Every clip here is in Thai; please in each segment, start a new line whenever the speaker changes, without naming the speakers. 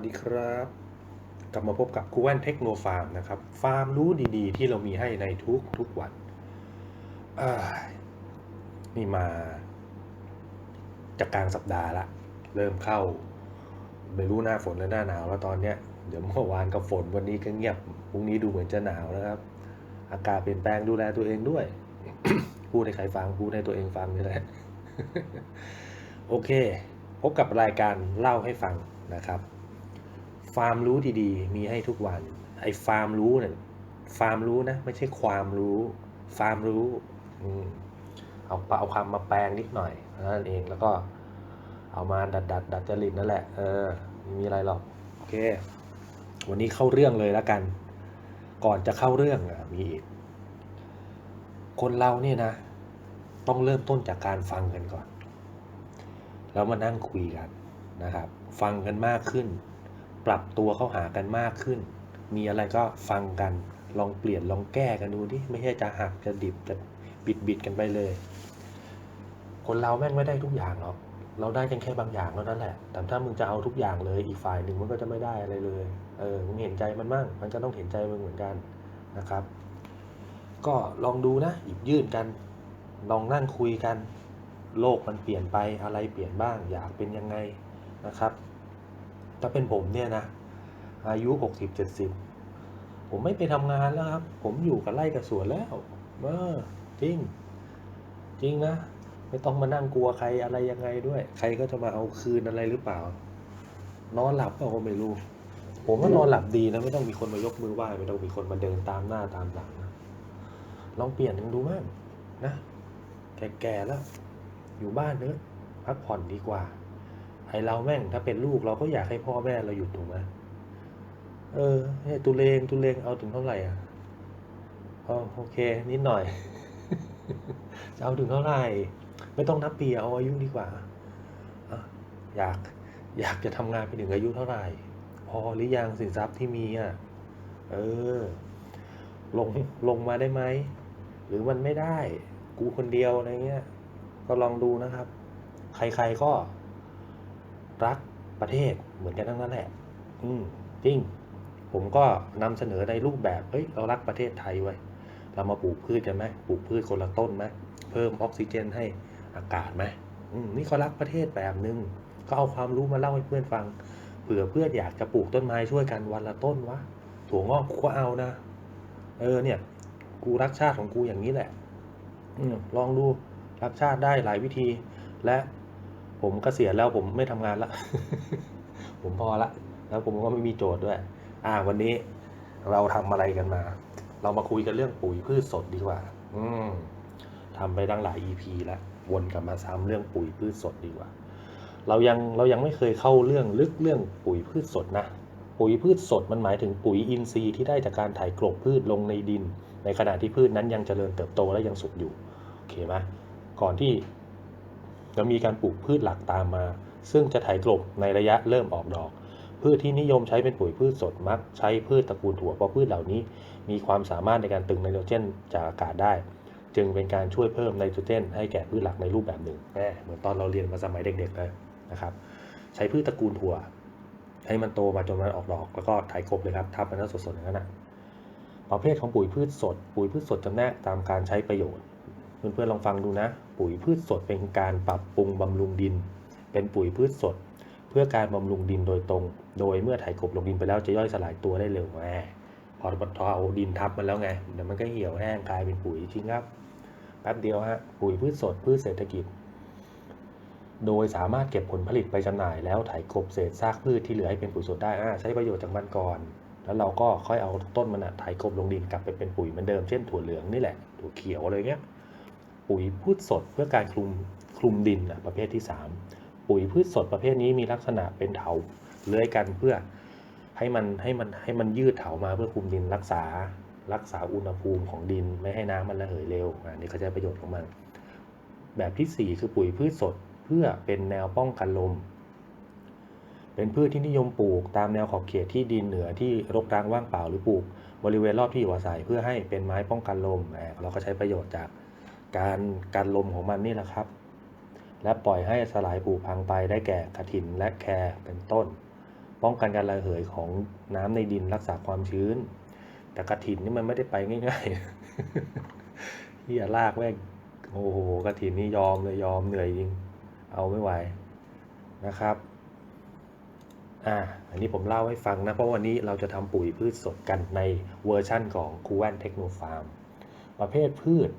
วัสดีครับ กลับมาพบกับครูแว่นเทคโนฟาร์มนะครับ ฟาร์มรู้ดีๆ ที่เรามีให้ในทุกทุกวันนี่มาจากกลางสัปดาห์ละ เริ่มเข้า ไม่รู้หน้าฝนหรือหน้าหนาวแล้วตอนเนี้ยเดี๋ยวเมื่อวานก็ฝนวันนี้ก็เงียบพรุ่งนี้ดูเหมือนจะหนาวนะครับ อากาศเปลี่ยนแปลงดูแลตัวเองด้วยพูดให้ใครฟังพูดให้ตัวเองฟังนี่แหละโอเค พบกับรายการเล่าให้ฟังนะครับ ฟาร์มรู้ดีๆ มีให้ทุกวัน ไอ้ฟาร์มรู้เนี่ยฟาร์มรู้นะ ไม่ใช่ความรู้ ฟาร์มรู้อเอาเอาคำมาแปลงนิดหน่อยนั่นเองแล้วก็เอามาดัดดัดดัดจริตนั่นแหละเออไม่มีอะไรหรอกโอเค วันนี้เข้าเรื่องเลยแล้วกัน ก่อนจะเข้าเรื่องมีอีกคนเราเนี่ยนะ ต้องเริ่มต้นจากการฟังกันก่อน แล้วมานั่งคุยกันนะครับ ฟังกันมากขึ้น ปรับตัวเข้าหากันมากขึ้น มีอะไรก็ฟังกัน ลองเปลี่ยนลองแก้กันดูดิ ไม่ใช่จะหักจะดิบจะบิดบิดกันไปเลย คนเราแม่งไม่ได้ทุกอย่างหรอก เราได้กันแค่บางอย่างเท่านั้นแหละ แต่ถ้ามึงจะเอาทุกอย่างเลย อีกฝ่ายหนึ่งมันก็จะไม่ได้อะไรเลย เออ มึงเห็นใจมันมั่ง มันก็ต้องเห็นใจมึงเหมือนกันนะครับ ก็ลองดูนะหยิบยื่นกัน ลองนั่งคุยกัน โลกมันเปลี่ยนไปอะไรเปลี่ยนบ้าง อยากเป็นยังไงนะครับ ถ้าเป็นผมเนี่ยนะ อายุหกสิบเจ็ดสิบผมไม่ไปทำงานแล้วครับ ผมอยู่กับไร่กับสวนแล้วเออจริง จริงนะ ไม่ต้องมานั่งกลัวใครอะไรยังไงด้วย ใครก็จะมาเอาคืนอะไรหรือเปล่านอนหลับเปล่าก็ไม่รู้ ผมว่านอนหลับดีนะไม่ต้องมีคนมายกมือไหว้ไม่ต้องมีคนมาเดินตามหน้าตามหลังนะลองเปลี่ยนกันดูบ้างนะ แก่ๆแล้ว อยู่บ้านเนอะพักผ่อนดีกว่า ไอเราแม่งถ้าเป็นลูกเราก็อยากให้พ่อแม่เราหยุดถูกไหมเออตุเลงตุเลงเอาถึงเท่าไหร่อะอ๋อโอเค นิดหน่อย จะเอาถึงเท่าไหร่ ไม่ต้องนับปีเอาอายุดีกว่าอะอยากอยากจะทำงานไปถึงอายุเท่าไหร่ พอหรือยังสินทรัพย์ที่มีอะ เออ ลงลงมาได้ไหม หรือมันไม่ได้ กูคนเดียวอะไรเงี้ย ก็ลองดูนะครับ ใครๆก็ รักประเทศเหมือนกันทั้งนั้นแหละ อืมจริง ผมก็นำเสนอในรูปแบบเฮ้ยเรารักประเทศไทยไว้เรามาปลูกพืชกันไหมปลูกพืชคนละต้นไหมเพิ่มออกซิเจนให้อากาศไหมอืมนี่เขารักประเทศแบบนึงก็เอาความรู้มาเล่าให้เพื่อนฟังเผื่อเพื่อนอยากจะปลูกต้นไม้ช่วยกันวันละต้นวะถั่วงอกกูก็เอานะ เออเนี่ย กูรักชาติของกูอย่างนี้แหละอืมลองดูรักชาติได้หลายวิธี และ ผมกเกษียณแล้วผมไม่ทำงานละ ผมพอละ แล้วผมก็ไม่มีโจทย์ด้วย อ่า วันนี้เราทำอะไรกันมา เรามาคุยกันเรื่องปุ๋ยพืชสดดีกว่า อืมทำไปตั้งหลาย EP แล้ววนกลับมาซ้ำเรื่องปุ๋ยพืชสดดีกว่า เรายังเรายังไม่เคยเข้าเรื่องลึกเรื่องปุ๋ยพืชสดนะ ปุ๋ยพืชสดมันหมายถึงปุ๋ยอินทรีย์ที่ได้จากการถ่ายกลบพืชลงในดิน ในขณะที่พืชนั้นยังเจริญเติบโตและยังสุกอยู่ โอเคไหมก่อนที่ จะมีการปลูกพืชหลักตามมา ซึ่งจะไถกลบในระยะเริ่มออกดอก พืชที่นิยมใช้เป็นปุ๋ยพืชสดมัก ใช้พืชตระกูลถั่วเพราะพืชเหล่านี้ มีความสามารถในการตึงไนโตรเจนจากอากาศได้ จึงเป็นการช่วยเพิ่มไนโตรเจน ให้แก่พืชหลักในรูปแบบหนึ่งแหมเหมือนตอนเราเรียนมาสมัยเด็กๆเลยนะครับ ใช้พืชตระกูลถั่ว ให้มันโตมาจนมันออกดอก แล้วก็ไถกลบเลยครับทับมันแล้สดๆอย่างนั้นนะประเภทของปุ๋ยพืชสด ปุ๋ยพืชสดจำแนกตามการใช้ประโยชน์เพื่อนๆลองฟังดูนะ ปุ๋ยพืชสดเป็นการปรับปรุงบำรุงดิน เป็นปุ๋ยพืชสด เพื่อการบำรุงดินโดยตรง โดยเมื่อไถกบลงดินไปแล้วจะย่อยสลายตัวได้เร็วแหมพอพอเอาดินทับมันแล้วไงเดี๋ยวมันก็เหี่ยวแห้งกลายเป็นปุ๋ยจริงครับแป๊บเดียวฮะปุ๋ยพืชสดพืชเศรษฐกิจ โดยสามารถเก็บผลผลิตไปจำหน่าย แล้วไถกบเศษซากพืชที่เหลือให้เป็นปุ๋ยสดได้อ่าใช้ประโยชน์จากมันก่อน แล้วเราก็ค่อยเอาต้นมันอะไถกบลงดินกลับไปเป็นปุ๋ยเหมือนเดิมเช่นถั่วเหลืองนี่แหละถั่วเขียวอะไรเงี้ย ปุ๋ยพืชสดเพื่อการคลุมคลุมดินประเภทที่ 3 ปุ๋ยพืชสดประเภทนี้มีลักษณะเป็นเถาเลื้อยกันเพื่อให้มันให้มันให้มันยืดเถามาเพื่อคลุมดินรักษา รักษาอุณหภูมิของดินไม่ให้น้ำมันระเหยเร็วอันนี้เขาใช้ประโยชน์ของมัน แบบทีสี่ 4 คือปุ๋ยพืชสดเพื่อเป็นแนวป้องกันลม เป็นพืชที่นิยมปลูกตามแนวขอบเขตที่ดินเหนือที่รกร้างว่างเปล่าหรือปลูกบริเวณรอบที่อยู่อาศัยเพื่อให้เป็นไม้ป้องกันลมอ่าเราก็ใช้ประโยชน์จาก การกันลมของมันนี่แหละครับ และปล่อยให้สลายผุพังไปได้แก่กระถินและแครเป็นต้น ป้องกันการระเหยของน้ำในดินรักษาความชื้น แต่กระถินนี่มันไม่ได้ไปง่ายๆเฮียลากแม่งโอ้โหกระถินนี่ยอมเลยยอมเหนื่อยจริง เอาไม่ไหวนะครับอ่าอันนี้ผมเล่าให้ฟังนะ เพราะวันนี้เราจะทำปุ๋ยพืชสดกันในเวอร์ชั่นของคูแวนเทคโนฟาร์มประเภทพืช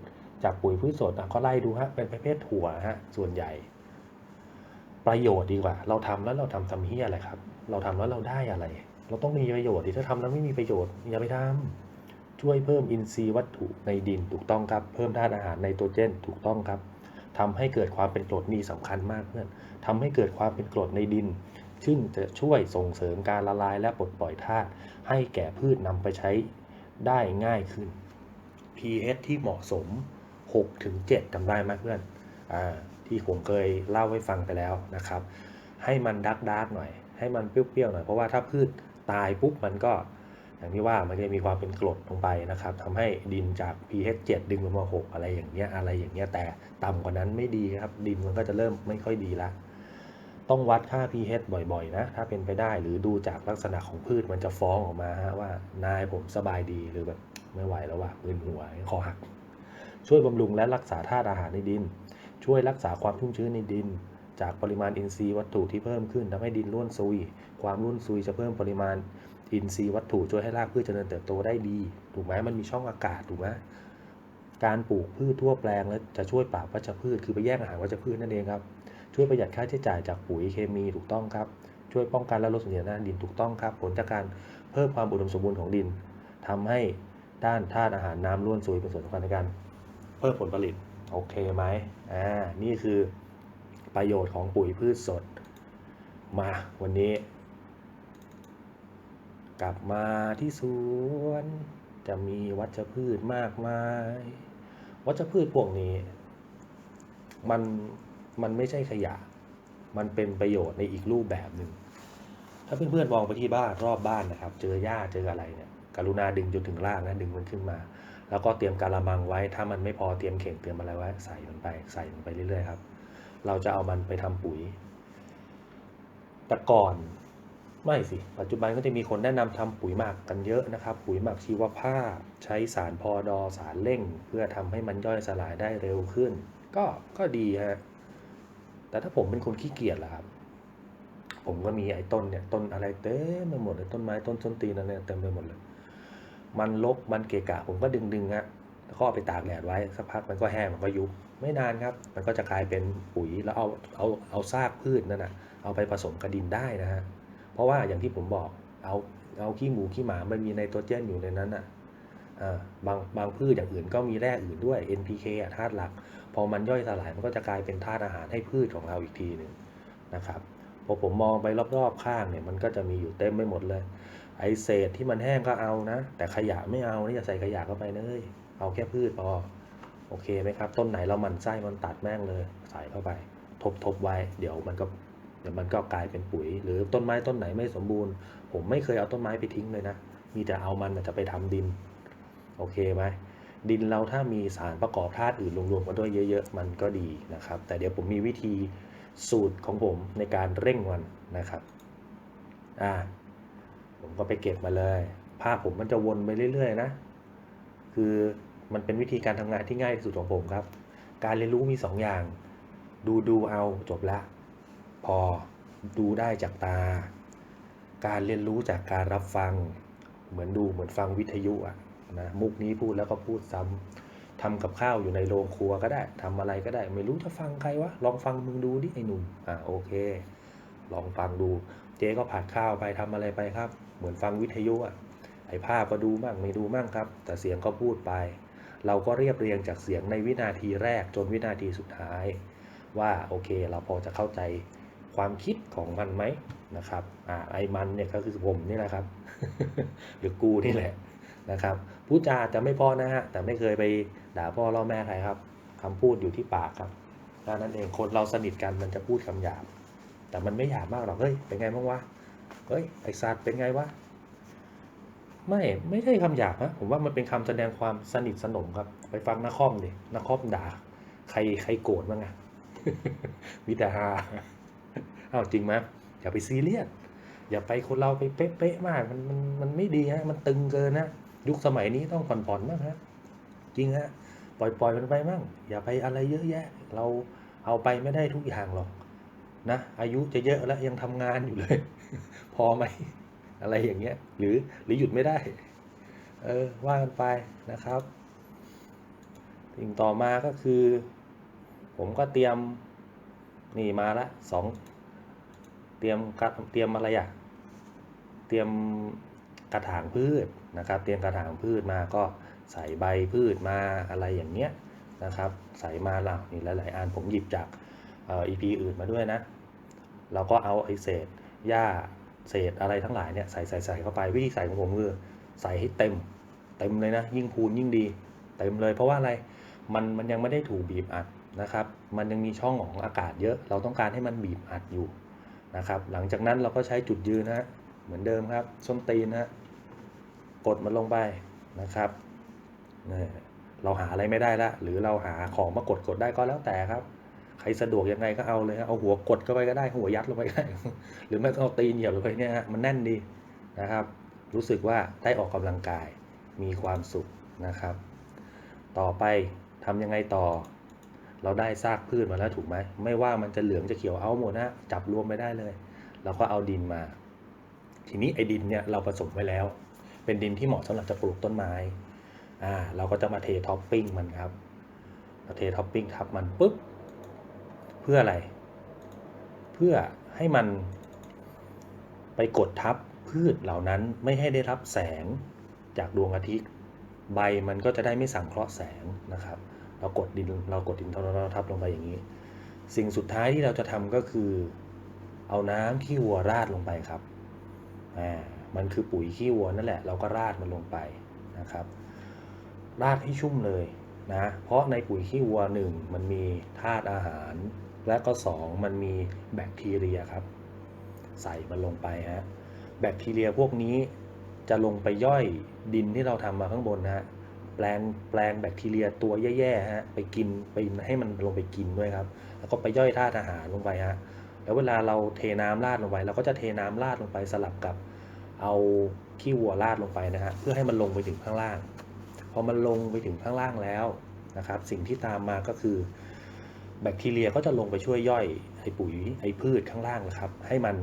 จากปุ๋ยพืชสดอะก็ไล่ดูฮะเป็นประเภทถั่วฮะส่วนใหญ่ ประโยชน์ดีกว่า เราทำแล้วเราทำทำเฮียอะไรครับ เราทำแล้วเราได้อะไร เราต้องมีประโยชน์ดิถ้าทำแล้วไม่มีประโยชน์อย่าไปทำช่วยเพิ่มอินทรีย์วัตถุในดินถูกต้องครับเพิ่มธาตุอาหารไนโตรเจนถูกต้องครับทำให้เกิดความเป็นกรดนี่สำคัญมากเพื่อนทำให้เกิดความเป็นกรดในดิน ซึ่งจะช่วยส่งเสริมการละลายและปลดปล่อยธาตุให้แก่พืชนำไปใช้ได้ง่ายขึ้น pH ที่เหมาะสม 6-7จำได้ไหมเพื่อนอที่ผมเคยเล่าให้ฟังไปแล้วนะครับ ให้มันดักดักหน่อย ให้มันเปรี้ยวๆหน่อย เพราะว่าถ้าพืชตายปุ๊บมันก็ อย่างที่ว่ามันจะมีความเป็นกรดลงไปนะครับทำให้ดินจาก pH 7 ดึงลงมา 6 อะไรอย่างเงี้ยอะไรอย่างเงี้ยแต่ต่ำกว่านั้นไม่ดีครับ ดินมันก็จะเริ่มไม่ค่อยดีละต้องวัดค่า pH บ่อยๆ นะ ถ้าเป็นไปได้ หรือดูจากลักษณะของพืชมันจะฟ้องออกมาฮะว่า นายผมสบายดี หรือแบบไม่ไหวแล้วว่ะมึนหัว คอหัก ช่วยบำรุงและรักษาธาตุอาหารในดิน ช่วยรักษาความชุ่มชื้นในดิน จากปริมาณอินทรีย์วัตถุที่เพิ่มขึ้นทำให้ดินร่วนซุย ความร่วนซุยจะเพิ่มปริมาณอินทรีย์วัตถุช่วยให้รากพืชเจริญเติบโตได้ดี ถูกไหมมันมีช่องอากาศถูกไหมการปลูกพืชทั่วแปลงแล้วจะช่วยปราบวัชพืช คือไปแย่งอาหารวัชพืชนั่นเองครับ ช่วยประหยัดค่าใช้จ่ายจากปุ๋ยเคมีถูกต้องครับ ช่วยป้องกันและลดสูญเสียด้านดินถูกต้องครับ ผลจากการเพิ่มความอุดมสมบูรณ์ของดินทำให้ด้านธาตุอาหารน้ำร่วนซุยเป็นส่วนสำคัญในการ เพิ่มผลผลิตโอเคไหมอ่านี่คือประโยชน์ของปุ๋ยพืชสด มาวันนี้ กลับมาที่สวนจะมีวัชพืชมากมาย วัชพืชพวกนี้ มันมันไม่ใช่ขยะ มันเป็นประโยชน์ในอีกรูปแบบหนึ่งถ้าเพื่อนๆมองไปที่บ้านรอบบ้านนะครับ เจอหญ้าเจออะไรเนี่ยกรุณาดึงจนถึงล่างนะดึงมันขึ้นมา แล้วก็เตรียมการะมังไว้ ถ้ามันไม่พอเตรียมเข่งเตรียมอะไรไว้ ใส่มันไป ใส่มันไปเรื่อยๆครับ เราจะเอามันไปทำปุ๋ย แต่ก่อนไม่สิ ปัจจุบันก็จะมีคนแนะนำทำปุ๋ยหมักกันเยอะนะครับ ปุ๋ยหมักชีวภาพ ใช้สารพอดอสารเร่ง เพื่อทำให้มันย่อยสลายได้เร็วขึ้น ก็ก็ดีฮะ แต่ถ้าผมเป็นคนขี้เกียจล่ะครับ ผมก็มีไอ้ต้นเนี่ยต้นอะไรเต็มไปหมดเลยต้นไม้ต้นส้นตีนอะไรเนี่ยเต็มไปหมดเลย มันลกมันเกะกะผมก็ดึงดึงฮะแล้วก็เอาไปตากแดดไว้สักพักมันก็แห้งมันก็ยุบไม่นานครับ มันก็จะกลายเป็นปุ๋ยแล้วเอาเอาเอาซากพืชนั่นนะเอาไปผสมกับดินได้นะฮะเพราะว่าอย่างที่ผมบอกเอาเอาขี้หมูขี้หมามันมีไนโตรเจนอยู่ในนั้นอะอ่าบางบางพืชอย่างอื่นก็มีแร่อื่นด้วย NPK ธาตุหลัก พอมันย่อยสลายมันก็จะกลายเป็นธาตุอาหารให้พืชของเราอีกทีหนึ่งนะครับ พอผมมองไปรอบๆข้างเนี่ยมันก็จะมีอยู่เต็มไปหมดเลย ไอเศษที่มันแห้งก็เอานะ แต่ขยะไม่เอานี่อย่าใส่ขยะเข้าไปเลยเอาแค่พืชพอโอเคไหมครับ ต้นไหนเราหมันไส้มันตัดแม่งเลยใส่เข้าไป ทบทบไว้เดี๋ยวมันก็เดี๋ยวมันก็กลายเป็นปุ๋ย หรือต้นไม้ต้นไหนไม่สมบูรณ์ ผมไม่เคยเอาต้นไม้ไปทิ้งเลยนะ มีแต่เอามันจะไปทำดิน โอเคไหมดินเราถ้ามีสารประกอบธาตุอื่นรวมๆกันด้วยเยอะ ๆ มันก็ดีนะครับ แต่เดี๋ยวผมมีวิธี สูตรของผมในการเร่งมันนะครับอ่าผมก็ไปเก็บมาเลย ภาพผมมันจะวนไปเรื่อยๆนะ คือมันเป็นวิธีการทำงานที่ง่ายที่สุดของผมครับ การเรียนรู้มีสองอย่าง ดูดูเอาจบละ พอดูได้จากตา การเรียนรู้จากการรับฟัง เหมือนดูเหมือนฟังวิทยุอะนะมุกนี้พูดแล้วก็พูดซ้ำ ทำกับข้าวอยู่ในโรงครัวก็ได้ทำอะไรก็ได้ ไม่รู้จะฟังใครวะลองฟังมึงดูดิไอ้หนุ่มอ่าโอเค ลองฟังดู เจ๊ก็ผัดข้าวไปทำอะไรไปครับ เหมือนฟังวิทยุอะไอ้ภาพก็ดูมั่งไม่ดูมั่งครับ แต่เสียงก็พูดไป เราก็เรียบเรียงจากเสียงในวินาทีแรกจนวินาทีสุดท้าย ว่าโอเคเราพอจะเข้าใจความคิดของมันไหมนะครับอ่าไอ้มันเนี่ยก็คือผมนี่แหละครับ หรือกูนี่แหละนะครับพูดจาจะไม่พอนะฮะแต่ไม่เคยไป ด่าพ่อล่อแม่ใครครับคำพูดอยู่ที่ปากครับแค่นั้นเองคนเราสนิทกันมันจะพูดคำหยาบ แต่มันไม่หยาบมากหรอกเฮ้ยเป็นไงบ้างวะเฮ้ยไอสัตว์เป็นไงวะไม่ไม่ใช่คำหยาบนะผมว่ามันเป็นคำแสดงความสนิทสนมครับ ไปฟังนักคอมดินักคอมด่า ใครใครโกรธบ้างอะวิต่ฮาอ้าวจริงไหมอย่าไปซีเรียสอย่าไปคนเราไปเป๊ะๆมากมันมันมันไม่ดีฮะมันตึงเกินนะยุคสมัยนี้ต้องผ่อนๆบ้างฮะ จริงฮะปล่อยปล่อยมันไปมั่งอย่าไปอะไรเยอะแยะ เราเอาไปไม่ได้ทุกอย่างหรอกนะอายุจะเยอะแล้วยังทำงานอยู่เลย พอไหมอะไรอย่างเงี้ย หรือหรือหยุดไม่ได้ เออว่ากันไปนะครับสิ่งต่อมาก็คือ ผมก็เตรียมนี่มาละสองเตรียมกระเตรียมอะไรอะเตรียมกระถางพืชนะครับ เตรียมกระถางพืชมาก็ ใส่ใบพืชมาอะไรอย่างเงี้ยนะครับ ใส่มาละนี่หลายๆอันผมหยิบจากเอ่อ EP อื่นมาด้วยนะ เราก็เอาไอเศษหญ้าเศษอะไรทั้งหลายเนี่ยใส่ใส่ใส่เข้าไปวิธีใส่ของผมคือใส่ให้เต็มเต็มเลยนะ ยิ่งพูนยิ่งดีเต็มเลยเพราะว่าอะไรมันมันยังไม่ได้ถูกบีบอัดนะครับ มันยังมีช่องของอากาศเยอะ เราต้องการให้มันบีบอัดอยู่นะครับ หลังจากนั้นเราก็ใช้จุดยืนนะฮะเหมือนเดิมครับส้นตีนนะฮะกดมันลงไปนะครับ เราหาอะไรไม่ได้ละหรือเราหาของมากดกดได้ก็แล้วแต่ครับ ใครสะดวกยังไงก็เอาเลยเอาหัวกดเข้าไปก็ได้หัวยัดลงไปก็ได้หรือไม่ก็เอาตีนเหยียบลงไปเนี่ยฮะมันแน่นดีนะครับ รู้สึกว่าได้ออกกำลังกายมีความสุขนะครับ ต่อไปทำยังไงต่อ เราได้ซากพืชมาแล้วถูกไหมไม่ว่ามันจะเหลืองจะเขียวเอาหมดนะจับรวมไม่ได้เลยเราก็เอาดินมา ทีนี้ไอ้ดินเนี่ยเราผสมไว้แล้ว เป็นดินที่เหมาะสำหรับจะปลูกต้นไม้ อ่าเราก็จะมาเทท็อปปิ้งมันครับมาเทท็อปปิ้งทับมันปุ๊บเพื่ออะไร เพื่อให้มันไปกดทับพืชเหล่านั้นไม่ให้ได้รับแสงจากดวงอาทิตย์ ใบมันก็จะได้ไม่สังเคราะห์แสงนะครับ เรากดดินเรากดดินเราทับลงไปอย่างนี้ สิ่งสุดท้ายที่เราจะทำก็คือ เอาน้ำขี้วัวราดลงไปครับอ่ามันคือปุ๋ยขี้วัวนั่นแหละ เราก็ราดมันลงไปนะครับ ราดให้ชุ่มเลยนะเพราะในปุ๋ยขี้วัวหนึ่งมันมีธาตุอาหาร และก็สองมันมีแบคทีเรียครับ ใส่มันลงไปฮะแบคทีเรียพวกนี้จะลงไปย่อยดินที่เราทำมาข้างบนนะฮะแปลงแปลงแบคทีเรียตัวแย่ๆฮะไปกินไปให้มันลงไปกินด้วยครับ แล้วก็ไปย่อยธาตุอาหารลงไปฮะแล้วเวลาเราเทน้ำราดลงไปเราก็จะเทน้ำราดลงไปสลับกับ เอาขี้วัวราดลงไปนะฮะเพื่อให้มันลงไปถึงข้างล่าง พอมันลงไปถึงข้างล่างแล้วนะครับ สิ่งที่ตามมาก็คือ แบคทีเรียก็จะลงไปช่วยย่อยไอ้ปุ๋ยไอ้พืชข้างล่างนะครับ ให้มัน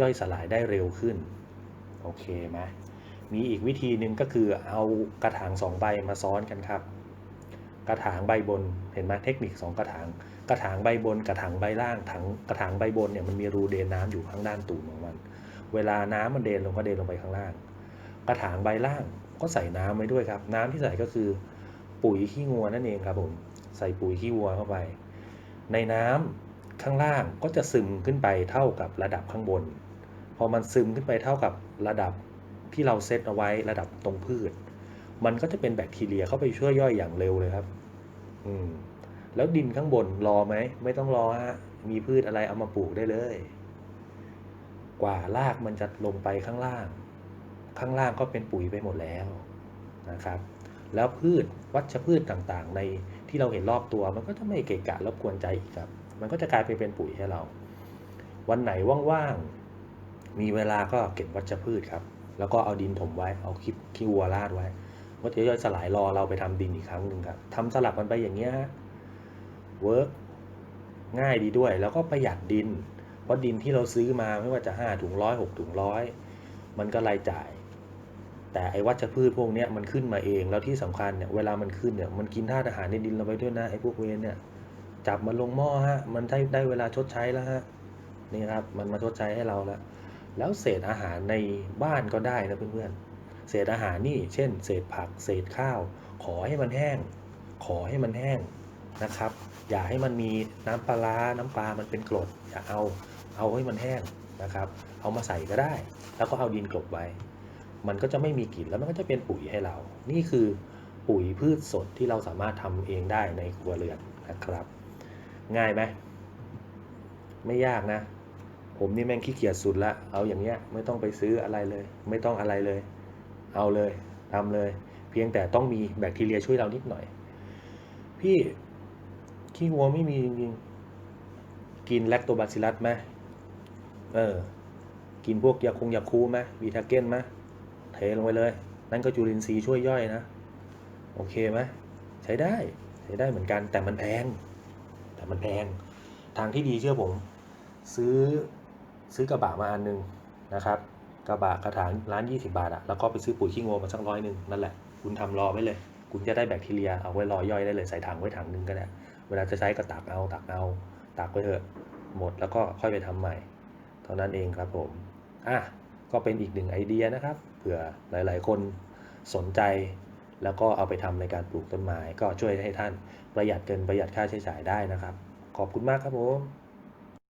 ย่อยสลายได้เร็วขึ้น โอเคไหมมีอีกวิธีหนึ่งก็คือเอากระถางสองใบมาซ้อนกันครับ กระถางใบบนเห็นไหมเทคนิคสองกระถาง กระถางใบบน กระถางใบล่างถังกระถางใบบนเนี่ยมันมีรูเดนน้ำอยู่ข้างด้านตูดของมัน เวลาน้ำมันเดนลงก็เดนลงไปข้างล่าง กระถางใบล่าง ก็ใส่น้ำไว้ด้วยครับ น้ำที่ใส่ก็คือปุ๋ยขี้งัวนั่นเองครับผมใส่ปุ๋ยขี้วัวเข้าไป ในน้ำข้างล่างก็จะซึมขึ้นไปเท่ากับระดับข้างบน พอมันซึมขึ้นไปเท่ากับระดับที่เราเซตเอาไว้ระดับตรงพืช มันก็จะเป็นแบคทีเรียเข้าไปช่วยย่อยอย่างเร็วเลยครับ อืมแล้วดินข้างบนรอไหม ไม่ต้องรอฮะ มีพืชอะไรเอามาปลูกได้เลย กว่ารากมันจะลงไปข้างล่าง ข้างล่างก็เป็นปุ๋ยไปหมดแล้วนะครับ แล้วพืชวัชพืชต่างๆ ในที่เราเห็นรอบตัว มันก็จะไม่เกะกะรบกวนใจอีกครับ มันก็จะกลายไปเป็นปุ๋ยให้เรา วันไหนว่างๆ มีเวลาก็เก็บวัชพืชครับ แล้วก็เอาดินถมไว้ เอาคิขี้วัวราดไว้ก็จะย่อยสลายรอเราไปทำดินอีกครั้งหนึ่งครับทำสลับมันไปอย่างเงี้ยเวิร์กง่ายดีด้วย แล้วก็ประหยัดดิน เพราะดินที่เราซื้อมาไม่ว่าจะห้าถุงร้อยหกถุงร้อยมันก็รายจ่าย แต่ไอ้วัชพืชพวกเนี้ยมันขึ้นมาเอง แล้วที่สำคัญเนี่ยเวลามันขึ้นเนี่ยมันกินธาตุอาหารในดินเราไปด้วยนะไอ้พวกเวนเนี่ยจับมันลงหม้อฮะมันได้ได้เวลาชดใช้แล้วฮะนี่ครับมันมาชดใช้ให้เราแล้วแล้วเศษอาหารในบ้านก็ได้นะเพื่อนๆเศษอาหารนี่เช่น เศษผัก เศษข้าว ขอให้มันแห้ง ขอให้มันแห้งนะครับ อย่าให้มันมีน้ำปลาร้าน้ำปลามันเป็นกรดอย่าเอาเอาให้มันแห้งนะครับ เอามาใส่ก็ได้ แล้วก็เอาดินกลบไว้ มันก็จะไม่มีกลิ่นแล้วมันก็จะเป็นปุ๋ยให้เรา นี่คือปุ๋ยพืชสดที่เราสามารถทำเองได้ในครัวเรือนนะครับ ง่ายไหมไม่ยากนะ ผมนี่แม่งขี้เกียจสุดละเอาอย่างเงี้ยไม่ต้องไปซื้ออะไรเลย ไม่ต้องอะไรเลย เอาเลยทำเลย เพียงแต่ต้องมีแบคทีเรียช่วยเรานิดหน่อย พี่ขี้วัวไม่มีจริงกินแลคโตบาซิลัสไหมเออ กินพวกยาคงยาคูไหมวีทาเก้นไหม เทลงไปเลย นั่นก็จุลินทรีย์ช่วยย่อยนะ โอเคไหมใช้ได้ใช้ได้เหมือนกันแต่มันแพง แต่มันแพง ทางที่ดีเชื่อผม ซื้อซื้อกระบะมาอันหนึงนะครับกระบะกระถางร้าน 20 บาทอะแล้วก็ไปซื้อปุ๋ยขี้งูมาสักร้อยหนึ่งนั่นแหละ คุณทำรอไว้เลย คุณจะได้แบคทีเรียเอาไว้รอย่อยได้เลยใส่ถังไว้ถังหนึงก็ได้ เวลาจะใช้ก็ตักเอาตักเอาตักไว้เถอะหมดแล้วก็ค่อยไปทำใหม่ เท่านั้นเองครับผม อะ ก็เป็นอีกหนึ่งไอเดียนะครับ เผื่อหลาย ๆ คนสนใจ แล้วก็เอาไปทำในการปลูกต้นไม้ ก็ช่วยให้ท่านประหยัดเกินประหยัดค่าใช้จ่ายได้นะครับ ขอบคุณมากครับผม